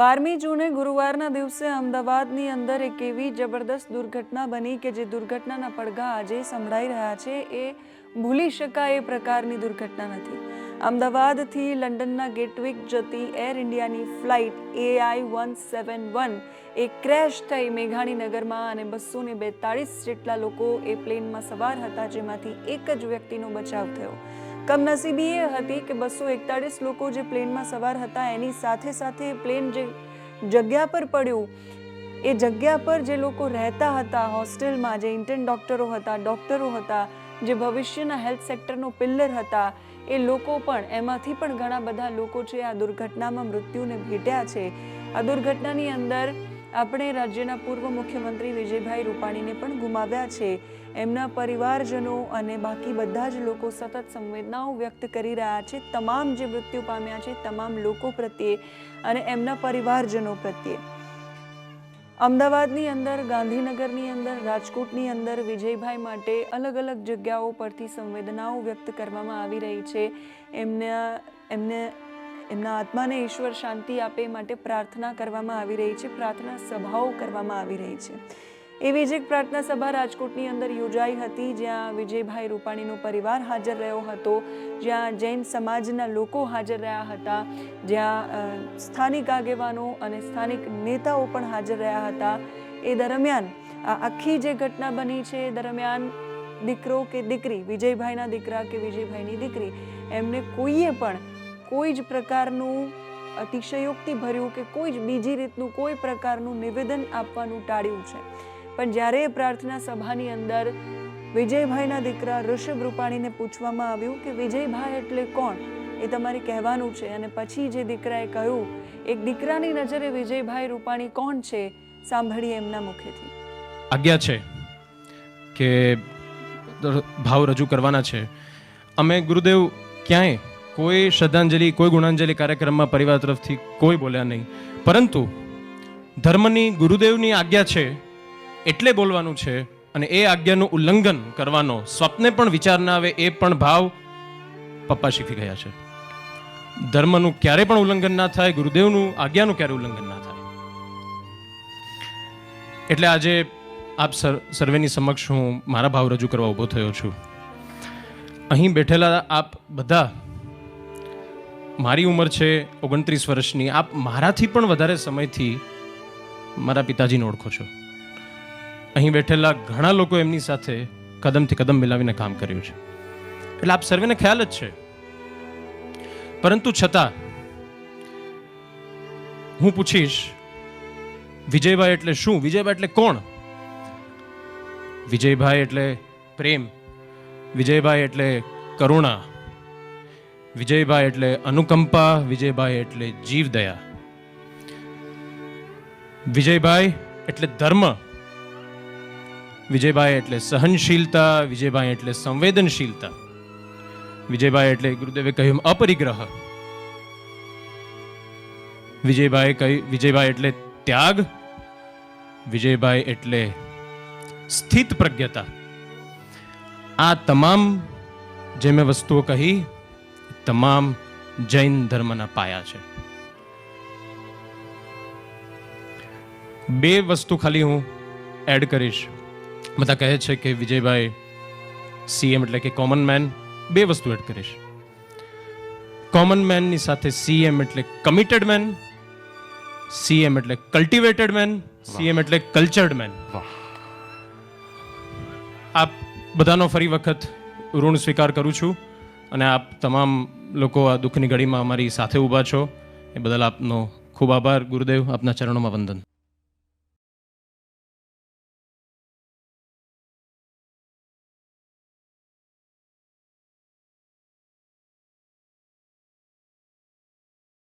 બારમી જૂને ગુરુવારના દિવસે અમદાવાદની અંદર એક એવી જબરદસ્ત દુર્ઘટના બની કે જે દુર્ઘટનાના પડઘા આજે સંભળાઈ રહ્યા છે, એ ભૂલી શકાય એ પ્રકારની દુર્ઘટના નથી. અમદાવાદથી લંડનના ગેટવિક જતી એર ઇન્ડિયાની flight AI one seven one A crash થઈ મેઘાણીનગરમાં અને બસો ને બેતાળીસ જેટલા લોકો એ પ્લેનમાં સવાર હતા, જેમાંથી એક જ વ્યક્તિનો બચાવ થયો. કમનસીબી એ હતી કે બસો એકતાળીસ લોકો જે પ્લેનમાં સવાર હતા, એની સાથે સાથે પ્લેન જે જગ્યા પર પડ્યું, એ જગ્યા પર જે લોકો રહેતા હતા, હોસ્ટેલમાં જે ઇન્ટર્ન ડૉક્ટરો હતા ડૉક્ટરો હતા, જે ભવિષ્યના હેલ્થ સેક્ટરનો પિલ્લર હતા, એ લોકો પણ, એમાંથી પણ ઘણા બધા લોકો છે આ દુર્ઘટનામાં મૃત્યુને ભેટ્યા છે. આ દુર્ઘટનાની અંદર આપણે રાજ્યના પૂર્વ મુખ્યમંત્રી વિજયભાઈ રૂપાણીને પણ ગુમાવ્યા છે. એમના પરિવારજનો અને બાકી બધા જ લોકો સતત સંવેદનાઓ વ્યક્ત કરી રહ્યા છે. તમામ જે મૃત્યુ પામ્યા છે, તમામ લોકો પ્રત્યે અને એમના પરિવારજનો પ્રત્યે. અમદાવાદની અંદર, ગાંધીનગરની અંદર, રાજકોટની અંદર વિજયભાઈ માટે અલગ અલગ જગ્યાઓ પરથી સંવેદનાઓ વ્યક્ત કરવામાં આવી રહી છે. એમના, એમને એમના આત્માને ઈશ્વર શાંતિ આપે માટે પ્રાર્થના કરવામાં આવી રહી છે, પ્રાર્થના સભાઓ કરવામાં આવી રહી છે. એવી જ એક પ્રાર્થના સભા રાજકોટની અંદર યોજાઈ હતી, જ્યાં વિજયભાઈ રૂપાણીનો પરિવાર હાજર રહ્યો હતો, જ્યાં જૈન સમાજના લોકો હાજર રહ્યા હતા, જ્યાં સ્થાનિક આગેવાનો અને સ્થાનિક નેતાઓ પણ હાજર રહ્યા હતા. એ દરમિયાન આખી જે ઘટના બની છે, એ દરમિયાન દીકરો કે દીકરી, વિજયભાઈના દીકરા કે વિજયભાઈની દીકરી, એમને કોઈએ પણ કોઈ જ પ્રકારનું અતિશયોક્તિ ભર્યું કે કોઈ જ બીજી રીતનું કોઈ પ્રકારનું નિવેદન આપવાનું ટાળ્યું છે. પણ જ્યારે પ્રાર્થના સભાની અંદર વિજયભાઈના દીકરા ઋષભ રૂપાણીને પૂછવામાં આવ્યું કે વિજયભાઈ એટલે કોણ? એ તમારે કહેવાનું છે. અને પછી જે દીકરાએ કહ્યું, એક દીકરાની નજરે વિજયભાઈ રૂપાણી કોણ છે? સાંભળીએ એમના મુખેથી. આજ્ઞા છે કે ભાવ રજૂ કરવાના છે. અમે ગુરુદેવ ક્યાંય કોઈ શ્રદ્ધાંજલિ, કોઈ ગુણાંજલિ કાર્યક્રમમાં પરિવાર તરફથી કોઈ બોલ્યા નહીં. પરંતુ ધર્મની, ગુરુદેવની આજ્ઞા છે એટલે બોલવાનું છે અને એ આજ્ઞાનું ઉલ્લંઘન કરવાનો સ્વપ્ને પણ વિચાર ના આવે એ પણ ભાવ પપ્પા શીખી ગયા છે. ધર્મનું ક્યારે પણ ઉલ્લંઘન ના થાય, ગુરુદેવનું આજ્ઞાનું ક્યારે ઉલ્લંઘન ના થાય. એટલે આજે આપ સર, સર્વેની સમક્ષ હું મારા ભાવ રજૂ કરવા ઊભો થયો છું. અહીં બેઠેલા આપ બધા મારી ઉંમર છે ઓગણત્રીસ વર્ષની. આપ મારાથી પણ વધારે સમયથી મારા પિતાજીને ઓળખો છો. અહીં બેઠેલા ઘણા લોકો એમની સાથે કદમથી કદમ મિલાવીને કામ કર્યું છે. એટલે આપ સર્વેને ખ્યાલ જ છે. પરંતુ છતાં હું પૂછીશ, વિજયભાઈ એટલે શું? વિજયભાઈ એટલે કોણ? વિજયભાઈ એટલે પ્રેમ. વિજયભાઈ એટલે કરુણા. વિજયભાઈ એટલે અનુકંપા, વિજયભાઈ એટલે જીવદયા. વિજયભાઈ એટલે ધર્મ. વિજયભાઈ એટલે સહનશીલતા, વિજયભાઈ એટલે સંવેદનશીલતા. વિજયભાઈ એટલે ગુરુદેવે કહ્યું એમ અપરિગ્રહ. વિજયભાઈ કહી વિજયભાઈ એટલે ત્યાગ. વિજયભાઈ એટલે સ્થિત પ્રજ્ઞતા. આ તમામ જે મેં વસ્તુઓ કહી તમામ જૈન ધર્મના પાયા છે. બે વસ્તુ ખાલી હું એડ કરીશ. બધા કહે છે કે વિજયભાઈ સીએમ એટલે કે કોમન મેન બે વસ્તુ એડ કરીશ. કોમન મેનની સાથે સીએમ એટલે કમિટેડ મેન સીએમ એટલે કલ્ટિવેટેડ મેન સીએમ એટલે કલ્ચર્ડ મેન આપ બધાનો ફરી વખત ઋણ સ્વીકાર કરું છું અને આપ તમામ લોકો આ દુઃખની ઘડીમાં અમારી સાથે ઊભા છો. એ બદલ આપનો ખૂબ આભાર. ગુરુદેવ, આપના ચરણોમાં વંદન.